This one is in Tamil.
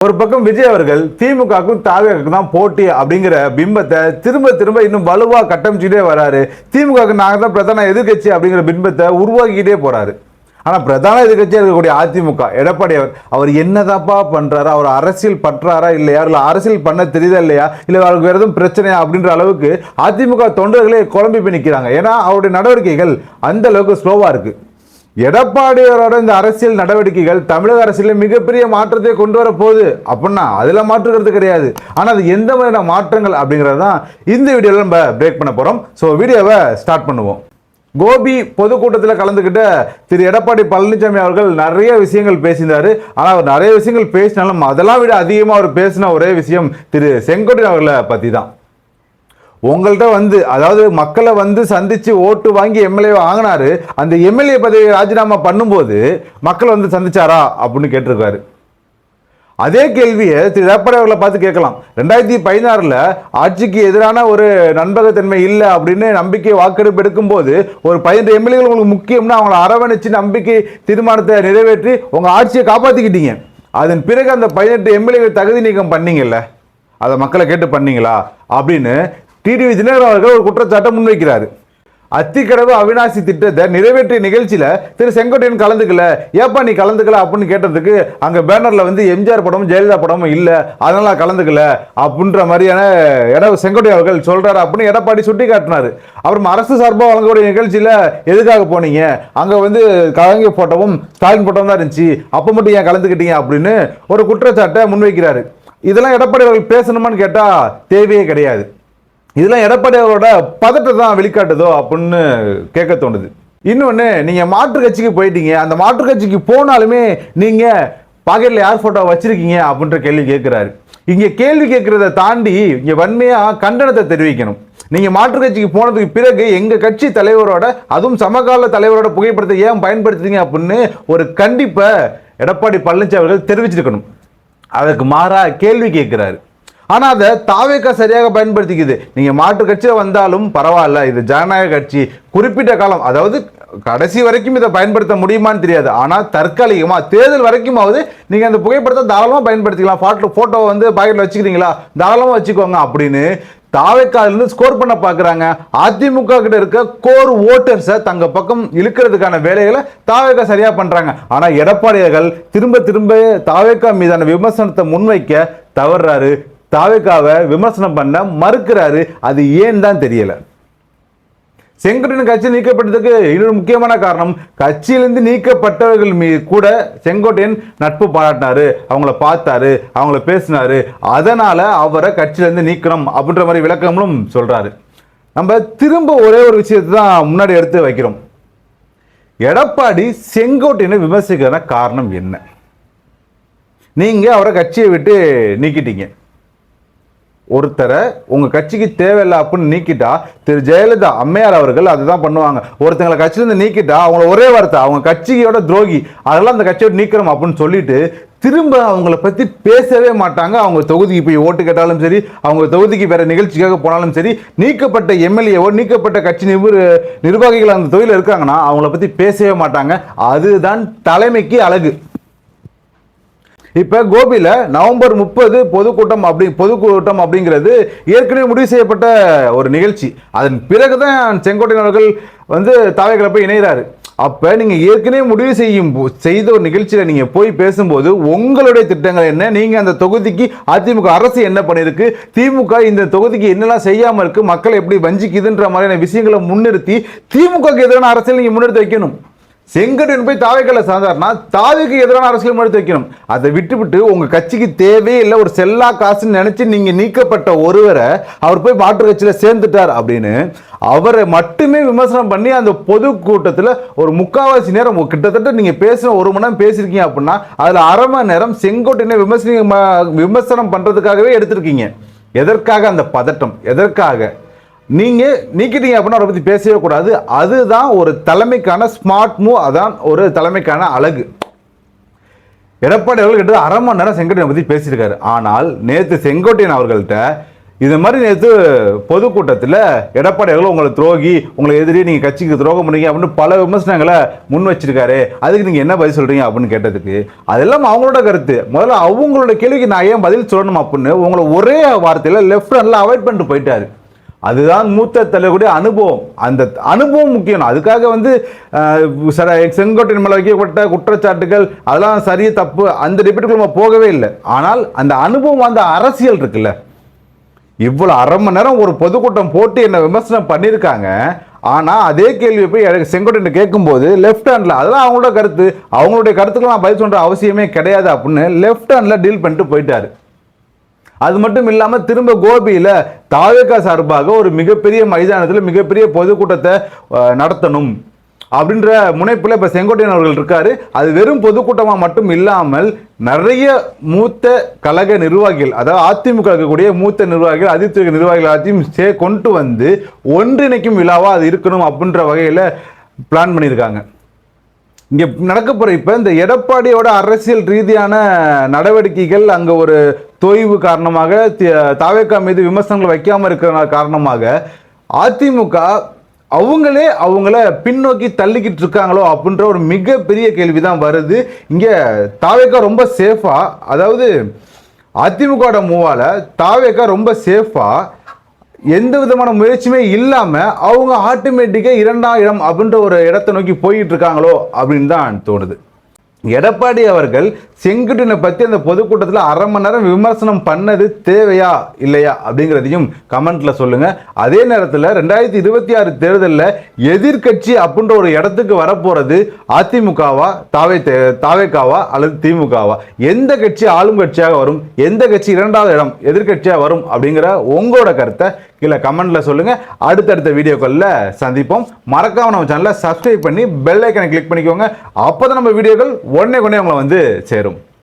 ஒரு பக்கம் விஜய் அவர்கள் திமுகவுக்கும் தாவேக்கும் தான் போட்டி அப்படிங்கிற பிம்பத்தை திரும்ப திரும்ப இன்னும் வலுவாக கட்டமைச்சுட்டே வராரு. திமுகவுக்கு நாங்கள் தான் பிரதான எதிர்க்கட்சி அப்படிங்கிற பிம்பத்தை உருவாக்கிட்டே போறாரு. ஆனால் பிரதான எதிர்க்கட்சியாக இருக்கக்கூடிய அதிமுக எடப்பாடி அவர் அவர் என்னதாப்பா பண்றாரா? அவர் அரசியல் பற்றாரா இல்லையா? இல்லை அரசியல் பண்ண தெரியுதா இல்லையா? இல்லை அவருக்கு வேறு எதுவும் பிரச்சனையா அப்படின்ற அளவுக்கு அதிமுக தொண்டர்களே குழம்பி போய் நிற்கிறாங்க ஏன்னா அவருடைய நடவடிக்கைகள் அந்த அளவுக்கு ஸ்லோவாக இருக்குது எடப்பாடியாரோட இந்த அரசியல் நடவடிக்கைகள் தமிழக அரசியலில் மிகப்பெரிய மாற்றத்தை கொண்டு வர போகுது. அப்படின்னா அதில் மாற்றுக்கிறது கிடையாது. ஆனால் அது எந்த மாதிரியான மாற்றங்கள் அப்படிங்கிறது தான் இந்த வீடியோவில் நம்ம பிரேக் பண்ண போகிறோம் ஸோ வீடியோவை ஸ்டார்ட் பண்ணுவோம். கோபி பொதுக்கூட்டத்தில் கலந்துக்கிட்ட திரு எடப்பாடி பழனிசாமி அவர்கள் நிறைய விஷயங்கள் பேசியிருந்தார். ஆனால் அவர் நிறைய விஷயங்கள் பேசினாலும் அதெல்லாம் விட அதிகமாக அவர் பேசின ஒரே விஷயம் திரு செங்கோட்டையன் அவர்களை பற்றி தான் உங்கள்கிட்ட வந்து அதாவது மக்களை வந்து சந்தித்து ஓட்டு வாங்கி எம்எல்ஏ வாங்கினாரு அந்த எம்எல்ஏ பதவியை ராஜினாமா பண்ணும்போது மக்கள் வந்து சந்திச்சாரா அப்படின்னு கேட்டிருக்காரு. அதே கேள்வியை திரு எடப்பாடி அவர்களை பார்த்து கேட்கலாம். ரெண்டாயிரத்தி பதினாறில் ஆட்சிக்கு எதிரான ஒரு நண்பகத்தன்மை இல்லை அப்படின்னு நம்பிக்கை வாக்கெடுப்பு எடுக்கும்போது ஒரு பதினெட்டு எம்எல்ஏகள் உங்களுக்கு முக்கியம்னா அவங்கள அரவணைச்சு நம்பிக்கை தீர்மானத்தை நிறைவேற்றி உங்கள் ஆட்சியை காப்பாற்றிக்கிட்டீங்க அதன் பிறகு அந்த பதினெட்டு எம்எல்ஏகள் தகுதி நீக்கம் பண்ணீங்கல்ல அதை மக்களை கேட்டு பண்ணீங்களா அப்படின்னு டிடிவி தினகரன் அவர்கள் ஒரு குற்றச்சாட்டை முன்வைக்கிறார். அத்திக்கடவு அவினாசி திட்டத்தை நிறைவேற்றிய நிகழ்ச்சியில் திரு செங்கோட்டையன் கலந்துக்கல. ஏப்பா நீ கலந்துக்கல அப்படின்னு கேட்டதுக்கு அங்கே பேனரில் வந்து எம்ஜிஆர் படமும் ஜெயலலிதா படமும் இல்லை. அதனால கலந்துக்கல அப்படின்ற மாதிரியான எட செங்கோட்டையன் அவர்கள் சொல்கிறார் அப்படின்னு எடப்பாடி சுட்டி காட்டினார் அப்புறம் அரசு சார்பாக வழங்கக்கூடிய நிகழ்ச்சியில் எதுக்காக போனீங்க? அங்கே வந்து கலைஞர் போட்டோவும் ஸ்டாலின் போட்டோவும் தான் இருந்துச்சு. அப்போ மட்டும் ஏன் கலந்துக்கிட்டீங்க அப்படின்னு ஒரு குற்றச்சாட்டை முன்வைக்கிறாரு. இதெல்லாம் எடப்பாடி அவர்கள் பேசணுமான்னு கேட்டால் தேவையே கிடையாது. இதெல்லாம் எடப்பாடி அவரோட பதட்டத்தை தான் வெளிக்காட்டுதோ அப்படின்னு கேட்க தோணுது. இன்னொன்று நீங்கள் மாற்று கட்சிக்கு போயிட்டீங்க. அந்த மாற்று கட்சிக்கு போனாலுமே நீங்கள் பாக்கெட்டில் யார் ஃபோட்டோ வச்சுருக்கீங்க அப்படின்ற கேள்வி கேட்குறாரு. இங்கே கேள்வி கேட்குறத தாண்டி இங்கே வன்மையாக கண்டனத்தை தெரிவிக்கணும். நீங்கள் மாற்று கட்சிக்கு போனதுக்கு பிறகு எங்கள் கட்சி தலைவரோட அதுவும் சமகால தலைவரோட புகைப்படத்தை ஏன் பயன்படுத்துறீங்க அப்படின்னு ஒரு கண்டிப்பை எடப்பாடி பழனிசாமி அவர்கள் தெரிவிச்சிருக்கணும். அதற்கு மாறாக கேள்வி கேட்குறாரு. ஆனால் அதை தாவேக்கா சரியாக பயன்படுத்திக்குது. நீங்கள் மாற்று கட்சியில் வந்தாலும் பரவாயில்ல இது ஜனநாயக கட்சி குறிப்பிட்ட காலம் அதாவது கடைசி வரைக்கும் இதை பயன்படுத்த முடியுமான்னு தெரியாது. ஆனால் தற்காலிகமாக தேர்தல் வரைக்குமாவது நீங்கள் அந்த புகைப்படத்தை தாராளமாக பயன்படுத்திக்கலாம். ஃபாட்டோ ஃபோட்டோவை வந்து பாக்கெட்டில் வச்சுக்கிறீங்களா? தாராளமாக வச்சுக்கோங்க அப்படின்னு தாவேக்காலிருந்து ஸ்கோர் பண்ண பார்க்குறாங்க அதிமுக கிட்ட இருக்க கோர் ஓட்டர்ஸை தங்க பக்கம் இழுக்கிறதுக்கான வேலைகளை தாவேக்கா சரியாக பண்ணுறாங்க ஆனால் எடப்பாடியர்கள் திரும்ப திரும்ப தாவேக்கா மீதான விமர்சனத்தை முன்வைக்க தவறாரு தாவேக்காவை விமர்சனம் பண்ண மறுக்கிறாரு. அது ஏன் தான் தெரியல. செங்கோட்டையன் கட்சி நீக்கப்பட்டதுக்கு இன்னொரு முக்கியமான காரணம் கட்சியிலிருந்து நீக்கப்பட்டவர்கள் மீது கூட செங்கோட்டையன் நட்பு பாராட்டினாரு. அவங்கள பார்த்தாரு அவங்கள பேசினாரு. அதனால அவரை கட்சியிலேருந்து நீக்கணும் அப்படின்ற மாதிரி விளக்கங்களும் சொல்றாரு. நம்ம திரும்ப ஒரே ஒரு விஷயத்தை தான் முன்னாடி எடுத்து வைக்கிறோம். எடப்பாடி செங்கோட்டையனை விமர்சிக்கிற காரணம் என்ன? நீங்க அவரை கட்சியை விட்டு நீக்கிட்டீங்க. ஒருத்தரை உங்கள் கட்சிக்கு தேவையில்லை அப்படின்னு நீக்கிட்டா திரு ஜெயலலிதா அம்மையார் அவர்கள் அதுதான் பண்ணுவாங்க. ஒருத்தங்களை கட்சியிலேருந்து நீக்கிட்டா அவங்கள ஒரே வார்த்தை அவங்க கட்சியோட துரோகி அதெல்லாம் அந்த கட்சியோட நீக்கிறோம் அப்படின்னு சொல்லிட்டு திரும்ப அவங்கள பற்றி பேசவே மாட்டாங்க. அவங்க தொகுதிக்கு போய் ஓட்டு கேட்டாலும் சரி அவங்க தொகுதிக்கு வேறு நிகழ்ச்சிக்காக போனாலும் சரி நீக்கப்பட்ட எம்எல்ஏவோ நீக்கப்பட்ட கட்சி நிபு நிர்வாகிகள் அந்த தொகுதியில் இருக்காங்கன்னா அவங்கள பற்றி பேசவே மாட்டாங்க. அதுதான் தலைமைக்கு அழகு. இப்போ கோபியில் நவம்பர் முப்பது பொதுக்கூட்டம் அப்படி பொதுக்கூட்டம் அப்படிங்கிறது ஏற்கனவே முடிவு செய்யப்பட்ட ஒரு நிகழ்ச்சி. அதன் பிறகு தான் செங்கோட்டையன் அவர்கள் வந்து தாவைகளை போய் இணைகிறாரு. அப்போ நீங்கள் ஏற்கனவே முடிவு செய்யும் போ- செய்த ஒரு நிகழ்ச்சியில் நீங்கள் போய் பேசும்போது உங்களுடைய திட்டங்கள் என்ன? நீங்கள் அந்த தொகுதிக்கு அதிமுக அரசு என்ன பண்ணியிருக்கு திமுக இந்த தொகுதிக்கு என்னெல்லாம் செய்யாமல் இருக்குது மக்களை எப்படி வஞ்சிக்குதுன்ற மாதிரியான விஷயங்களை முன்னிறுத்தி திமுகக்கு எதிரான அரசியல் நீங்கள் முன்னெடுத்து வைக்கணும். செங்கடன் போய் தாவைக்கல்ல சார்ந்தார்னா தாவைக்கு எதிரான அரசியல் எடுத்து வைக்கணும். அதை விட்டுவிட்டு உங்கள் கட்சிக்கு தேவையே இல்லை ஒரு செல்லா காசுன்னு நினச்சி நீங்கள் நீக்கப்பட்ட ஒருவரை அவர் போய் மாற்று கட்சியில் சேர்ந்துட்டார் அப்படின்னு அவரை மட்டுமே விமர்சனம் பண்ணி அந்த பொதுக்கூட்டத்தில் ஒரு முக்காவாசி நேரம் கிட்டத்தட்ட நீங்கள் பேசின ஒரு மணி நேரம் பேசியிருக்கீங்க அப்படின்னா அதில் அரை மணி நேரம் செங்கோட்டையினை விமர்சன விமர்சனம் பண்ணுறதுக்காகவே எடுத்திருக்கீங்க. எதற்காக அந்த பதட்டம்? எதற்காக? நீங்க நீக்கிட்டீங்க அப்படின்னா அவரை பத்தி பேசவே கூடாது. அதுதான் ஒரு தலைமைக்கான ஸ்மார்ட் மூவ் அதான் ஒரு தலைமைக்கான அழகு. எடப்பாடி அவர்கள் கிட்ட அரை மணி நேரம் செங்கோட்டையனை பத்தி பேசியிருக்காரு. ஆனால் நேத்து செங்கோட்டையன் அவர்கள்ட்ட இது மாதிரி நேற்று பொதுக்கூட்டத்தில் எடப்பாடி அவர்கள் உங்களை துரோகி உங்களை எதிரி நீங்கள் கட்சிக்கு துரோகம் பண்ணீங்க அப்படின்னு பல விமர்சனங்களை முன் வச்சிருக்காரு. அதுக்கு நீங்கள் என்ன பதில் சொல்கிறீங்க அப்படின்னு கேட்டதுக்கு அதெல்லாம் அவங்களோட கருத்து. முதல்ல அவங்களோட கேள்விக்கு நான் ஏன் பதில் சொல்லணும் அப்படின்னு உங்களை ஒரே வார்த்தையில் லெஃப்ட் ஹேண்டில் அவாய்ட் பண்ணிட்டு போயிட்டாரு. அதுதான் மூத்த தலைவருடைய அனுபவம். அந்த அனுபவம் முக்கியம். அதுக்காக வந்து சில சர- செங்கோட்டையின் மேலே வைக்கப்பட்ட குற்றச்சாட்டுகள் அதெல்லாம் சரி தப்பு அந்த டிபேட்டுக்குள்ள நம்ம போகவே இல்லை. ஆனால் அந்த அனுபவம் அந்த அரசியல் இருக்குல்ல. இவ்வளோ அரை மணி நேரம் ஒரு பொதுக்கூட்டம் போட்டு என்னை விமர்சனம் பண்ணியிருக்காங்க. ஆனால் அதே கேள்வி போய் எனக்கு செங்கோட்டையன் கேட்கும்போது லெஃப்ட் ஹேண்டில் அதெல்லாம் அவங்களோட கருத்து. அவங்களுடைய கருத்துக்கெல்லாம் பதில் சொல்கிற அவசியமே கிடையாது அப்படின்னு லெஃப்ட் ஹேண்டில் டீல் பண்ணிட்டு போயிட்டார். அது மட்டும் இல்லாமல் திரும்ப கோபியில் தாலுகா சார்பாக ஒரு மிகப்பெரிய மைதானத்தில் மிகப்பெரிய பொதுக்கூட்டத்தை நடத்தணும் அப்படின்ற முனைப்பில் இப்போ செங்கோட்டையன் அவர்கள் இருக்கார். அது வெறும் பொதுக்கூட்டமாக மட்டும் இல்லாமல் நிறைய மூத்த கழக நிர்வாகிகள் அதாவது அதிமுக இருக்கக்கூடிய மூத்த நிர்வாகிகள் அதிமுக நிர்வாகிகள் எல்லாத்தையும் சே கொண்டு வந்து ஒன்றிணைக்கும் விழாவாக அது இருக்கணும் அப்படின்ற வகையில் பிளான் பண்ணியிருக்காங்க. இங்க நடக்க போற இப்ப இந்த எடப்பாடியோட அரசியல் ரீதியான நடவடிக்கைகள் அங்க ஒரு தொய்வு காரணமாக தாவேக்கா மீது விமர்சனங்கள் வைக்காம இருக்கிற காரணமாக அதிமுக அவங்களே அவங்கள பின்னோக்கி தள்ளிக்கிட்டு இருக்காங்களோ அப்படின்ற ஒரு மிகப்பெரிய கேள்வி தான் வருது. இங்கே தாவேக்கா ரொம்ப சேஃபா அதாவது அதிமுகவோட மூவால தாவேக்கா ரொம்ப சேஃபா எந்த விதமான முயற்சியுமே இல்லாமல் அவங்க ஆட்டோமேட்டிக்காக இரண்டாம் இடம் அப்படின்ற ஒரு இடத்தை நோக்கி போயிட்டு இருக்காங்களோ அப்படின்னு தான் தோணுது. எடப்பாடி அவர்கள் செங்குட்டினை பற்றி அந்த பொதுக்கூட்டத்தில் அரை மணி நேரம் விமர்சனம் பண்ணது தேவையா இல்லையா அப்படிங்கிறதையும் கமெண்ட்டில் சொல்லுங்கள் அதே நேரத்தில் ரெண்டாயிரத்தி இருபத்தி ஆறு தேர்தலில் எதிர்க்கட்சி அப்படின்ற ஒரு இடத்துக்கு வரப்போகிறது அதிமுகவா தாவே தாவேக்காவா அல்லது திமுகவா? எந்த கட்சி ஆளும் கட்சியாக வரும்? எந்த கட்சி இரண்டாவது இடம் எதிர்க்கட்சியாக வரும் அப்படிங்கிற உங்களோட கருத்தை கீழே கமெண்ட்டில் சொல்லுங்கள் அடுத்தடுத்த வீடியோக்களில் சந்திப்போம். மறக்காமல் நம்ம சேனலை சப்ஸ்கிரைப் பண்ணி பெல் ஐக்கனை கிளிக் பண்ணிக்கோங்க. அப்போ தான் நம்ம வீடியோக்கள் உடனே உடனே உங்களை வந்து சேரும்.